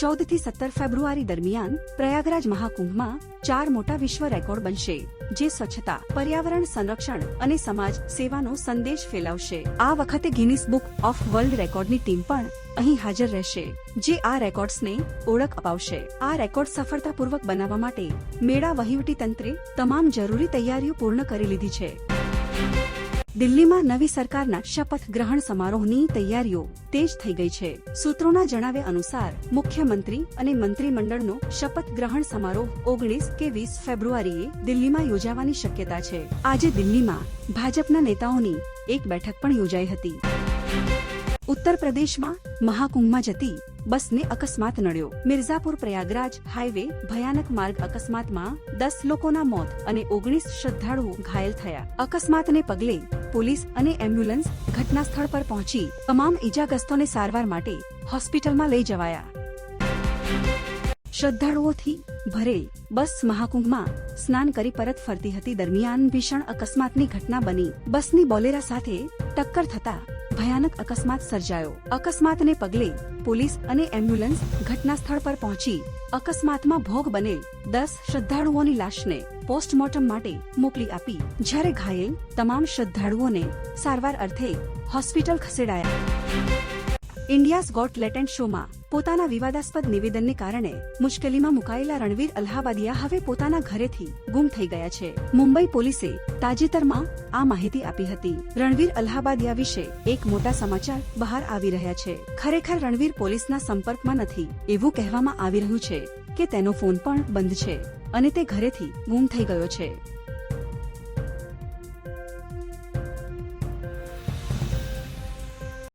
ચૌદથી સત્તર ફેબ્રુઆરી દરમિયાન પ્રયાગરાજ મહાકુંભમાં ચાર મોટા વિશ્વ રેકોર્ડ બનશે, જે સ્વચ્છતા, પર્યાવરણ સંરક્ષણ અને સમાજ સેવાનો સંદેશ ફેલાવશે. આ વખતે ગિનિસ બુક ઓફ વર્લ્ડ રેકોર્ડની ટીમ પણ અહીં હાજર રહેશે, જે આ રેકોર્ડ્સને ઓળખ અપાવશે. આ રેકોર્ડ સફળતાપૂર્વક બનાવવા માટે મેળા વહીવટી તંત્રે તમામ જરૂરી તૈયારીઓ પૂર્ણ કરી લીધી છે. દિલ્હીમાં નવી સરકારના શપથ ગ્રહણ સમારોહની તૈયારીઓ તેજ થઈ ગઈ છે. સૂત્રોના જણાવ્યા અનુસાર, મુખ્યમંત્રી અને મંત્રીમંડળનો શપથ ગ્રહણ સમારોહ ઓગણીસ કે વીસ ફેબ્રુઆરીએ દિલ્હીમાં યોજાવાની શક્યતા છે. આજે દિલ્હીમાં ભાજપના નેતાઓની એક બેઠક પણ યોજાઈ હતી. ઉત્તર પ્રદેશમાં મહાકુંભમાં જતી બસને અકસ્માત નડ્યો. મિર્ઝાપુર પ્રયાગરાજ હાઈવે ભયાનક માર્ગ અકસ્માતમાં દસ લોકોના મોત અને ઓગણીસ શ્રદ્ધાળુઓ ઘાયલ થયા. અકસ્માતને પગલે પોલીસ અને એમ્બ્યુલન્સ ઘટના સ્થળ પર પહોંચી તમામ ઈજાગ્રસ્તોને સારવાર માટે હોસ્પિટલમાં લઈ જવાયા. શ્રદ્ધાળુઓથી ભરેલ બસ મહાકુંભમાં સ્નાન કરી પરત ફરતી હતી દરમિયાન ભીષણ અકસ્માતની ઘટના બની. બસની બોલેરા સાથે ટક્કર થતા ભયાનક અકસ્માત સર્જાયો. અકસ્માતને પગલે પોલીસ અને એમ્બ્યુલન્સ ઘટના સ્થળ પર પહોંચી અકસ્માતમાં ભોગ બનેલ દસ શ્રદ્ધાળુઓની લાશને પોસ્ટમોર્ટમ માટે મોકલી આપી. જ્યારે ઘાયલ તમામ શ્રદ્ધાળુઓને સારવાર અર્થે હોસ્પિટલ ખસેડાયા. ઇન્ડિયાઝ ગોટ લેટેન્ટ શોમાં પોતાના વિવાદાસ્પદ નિવેદનને કારણે મુશ્કેલીમાં મુકાયેલા રણવીર અલ્હાબાદિયા હવે પોતાના ઘરેથી ગુમ થઈ ગયા છે. મુંબઈ પોલીસે તાજેતરમાં આ માહિતી આપી હતી. રણવીર અલ્હાબાદિયા વિશે એક મોટા સમાચાર બહાર આવી રહ્યા છે. ખરેખર રણવીર પોલીસના સંપર્કમાં નથી એવું કહેવામાં આવી રહ્યું છે કે તેનો ફોન પણ બંધ છે અને તે ઘરેથી ગુમ થઈ ગયો છે.